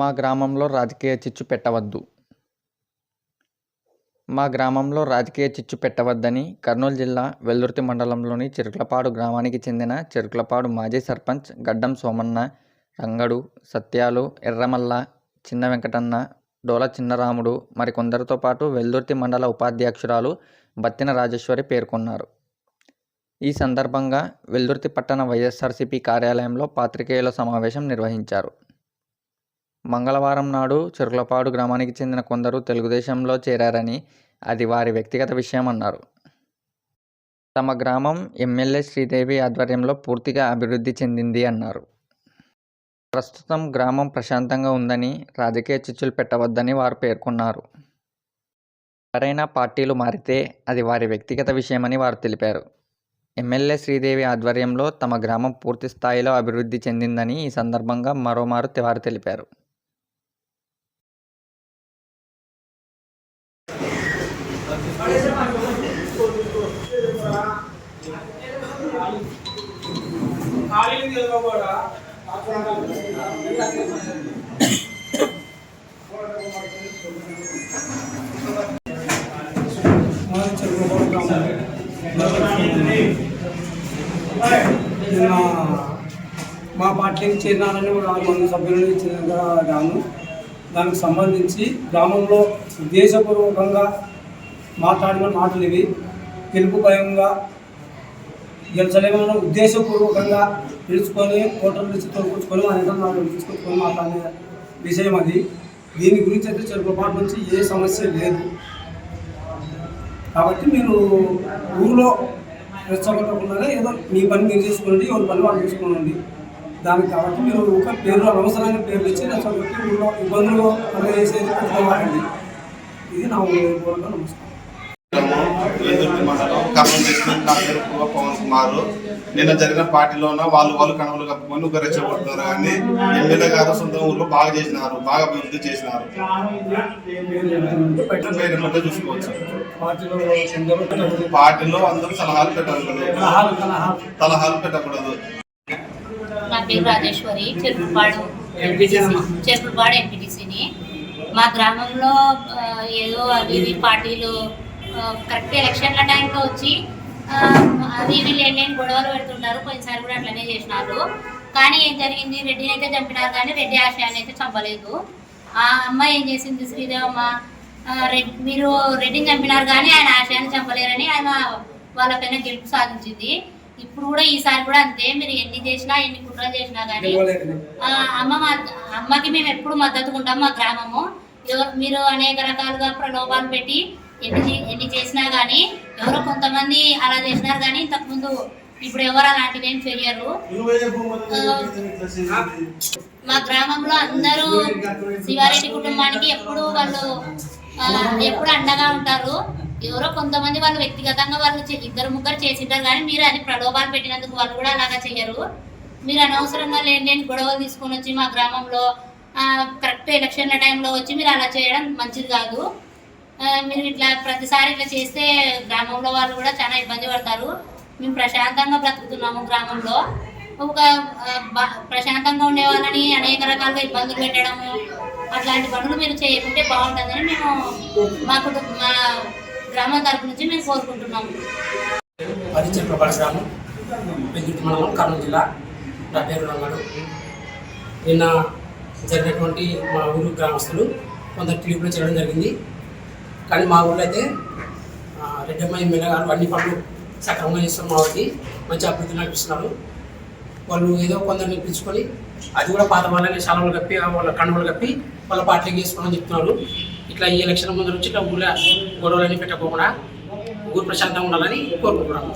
మా గ్రామంలో రాజకీయ చిచ్చు పెట్టవద్దు. మా గ్రామంలో రాజకీయ చిచ్చు పెట్టవద్దని కర్నూలు జిల్లా వెల్దుర్తి మండలంలోని చిరుకులపాడు గ్రామానికి చెందిన చిరుకులపాడు మాజీ సర్పంచ్ గడ్డం సోమన్న రంగడు సత్యాలు ఎర్రమల్ల చిన్న వెంకటన్న డోల చిన్నరాముడు మరికొందరితో పాటు వెల్దుర్తి మండల ఉపాధ్యక్షురాలు బత్తిన రాజేశ్వరి పేర్కొన్నారు. ఈ సందర్భంగా వెల్దుర్తి పట్టణ వైఎస్ఆర్సీపీ కార్యాలయంలో పాత్రికేయుల సమావేశం నిర్వహించారు. మంగళవారం నాడు చెరుకులపాడు గ్రామానికి చెందిన కొందరు తెలుగుదేశంలో చేరారని అది వారి వ్యక్తిగత విషయం అన్నారు. తమ గ్రామం ఎమ్మెల్యే శ్రీదేవి ఆధ్వర్యంలో పూర్తిగా అభివృద్ధి చెందింది అన్నారు. ప్రస్తుతం గ్రామం ప్రశాంతంగా ఉందని రాజకీయ చిచ్చులు పెట్టవద్దని వారు పేర్కొన్నారు. ఎవరైనా పార్టీలు మారితే అది వారి వ్యక్తిగత విషయమని వారు తెలిపారు. ఎమ్మెల్యే శ్రీదేవి ఆధ్వర్యంలో తమ గ్రామం పూర్తి స్థాయిలో అభివృద్ధి చెందిందని ఈ సందర్భంగా మరోమారు వారు తెలిపారు. మా పార్టీకి చేరినారని నాలుగు వందల సభ్యులని ఇచ్చిన గాను దానికి సంబంధించి గ్రామంలో ఉద్దేశపూర్వకంగా మాట్లాడిన మాటలు ఇవి. గెలుపు భయంగా గెలిచలేమని ఉద్దేశపూర్వకంగా పిలుచుకొని ఓటర్లు ఇచ్చి తొలగించుకొని అనేక తీసుకొచ్చుకొని మాట్లాడే విషయం అది. దీని గురించి అయితే చెరుకులపాటు నుంచి ఏ సమస్య లేదు. కాబట్టి మీరు ఊరిలో రెచ్చగొట్టకుండా ఏదో మీ పని మీరు చేసుకోండి ఎవరి పని వాళ్ళు చేసుకోండి. దానికి కాబట్టి మీరు ఒక పేరు అవసరమైన పేర్లు ఇచ్చి రెచ్చగొట్టి ఊళ్ళో ఇబ్బందులు కలిగేసేది పెట్టుకోవాలండి. ఇది నా పూర్వక నమస్కారం. ఎదుర్తి మండలం నా పేరు పవన్ కుమార్ నిన్న జరిగిన పార్టీలోన వాళ్ళు వాళ్ళు కనుమలు కప్పుకొని ఒక రెచ్చగొడుతున్నారు కానీ ఎమ్మెల్యే గారు సొంత ఊర్లో బాగా చేసినారు బాగా అభివృద్ధి చేసినారు. చూసుకోవచ్చు. పార్టీలో అందరూ సలహాలు పెట్టకూడదు. సలహాలు పెట్టకూడదు. నా పేరు రాజేశ్వరి చెరుకుపాడు చెరుకుపాడు ఎంపీటీసీని. మా గ్రామంలో ఏదో అవి పార్టీలు కరెక్ట్ ఎలక్షన్ల టైంలో వచ్చి ఇవి లేని గొడవలు పెడుతుంటారు పోయినసారి కూడా అట్లనే చేసినారు. కానీ ఏం జరిగింది? రెడ్డిని అయితే చంపినారు కానీ రెడ్డి ఆశయాన్ని అయితే చంపలేదు. ఆ అమ్మాయి ఏం చేసింది శ్రీదేవమ్మ రెడ్ మీరు రెడ్డిని చంపినారు కానీ ఆయన ఆశయాన్ని చంపలేరని ఆయన వాళ్ళపైన గెలుపు సాధించింది. ఇప్పుడు కూడా ఈసారి కూడా అంతే. మీరు ఎన్ని చేసినా ఎన్ని కుట్రలు చేసినా కానీ అమ్మ మా- అమ్మకి మేము ఎప్పుడు మద్దతుగా ఉంటాం మా గ్రామము. మీరు అనేక రకాలుగా ప్రలోభాలు పెట్టి ఎన్ని చే- ఎన్ని చేసినా కానీ ఎవరో కొంతమంది అలా చేసినారు కానీ ఇంతకుముందు ఇప్పుడు ఎవరు అలాంటివి ఏం చెయ్యరు మా గ్రామంలో అందరూ శివారెడ్డి కుటుంబానికి ఎప్పుడు వాళ్ళు ఎప్పుడు అండగా ఉంటారు. ఎవరో కొంతమంది వాళ్ళు వ్యక్తిగతంగా వాళ్ళు ఇద్దరు ముగ్గురు చేసింటారు కానీ మీరు అది ప్రలోభాలు పెట్టినందుకు వాళ్ళు కూడా అలాగా చెయ్యరు మీరు అనవసరంగా లేని లేని గొడవలు తీసుకొని వచ్చి మా గ్రామంలో కరెక్ట్ ఎలక్షన్ల టైంలో వచ్చి మీరు అలా చేయడం మంచిది కాదు. మీరు ఇట్లా ప్రతిసారి ఇట్లా చేస్తే గ్రామంలో వాళ్ళు కూడా చాలా ఇబ్బంది పడతారు. మేము ప్రశాంతంగా బ్రతుకుతున్నాము గ్రామంలో. ఒక బ- ప్రశాంతంగా ఉండే వాళ్ళని అనేక రకాలుగా ఇబ్బందులు పెట్టడము అట్లాంటి పనులు మీరు చేయకుంటే బాగుంటుందని మేము మా కుటుంబ మా గ్రామం తరపు నుంచి మేము కోరుకుంటున్నాము. అది గ్రామం మండలం కర్నూలు జిల్లా. నా పేరు రంగడు. నిన్న జరిగినటువంటి మా ఊరు గ్రామస్తులు కొందరు టీడీపీలో చేయడం జరిగింది. కానీ మా ఊళ్ళో అయితే రెడ్డమ్మ ఎమ్మెల్యే గారు అన్ని పనులు సక్రమంగా చేస్తున్నారు మా ఊరికి. మంచి అభివృద్ధి నడిపిస్తున్నారు. వాళ్ళు ఏదో కొందరిని పిలుచుకొని అది కూడా పాత వాళ్ళని శాలలు కప్పి వాళ్ళ కండువులు కప్పి వాళ్ళ పార్టీకి చేసుకోమని చెప్తున్నారు. ఇట్లా ఈ ఎలక్షన్ ముందు నుంచి ఇట్లా ఊళ్ళో గొడవలన్నీ పెట్టకోకుండా ఊరు ప్రశాంతంగా ఉండాలని కోరుకుంటున్నాము.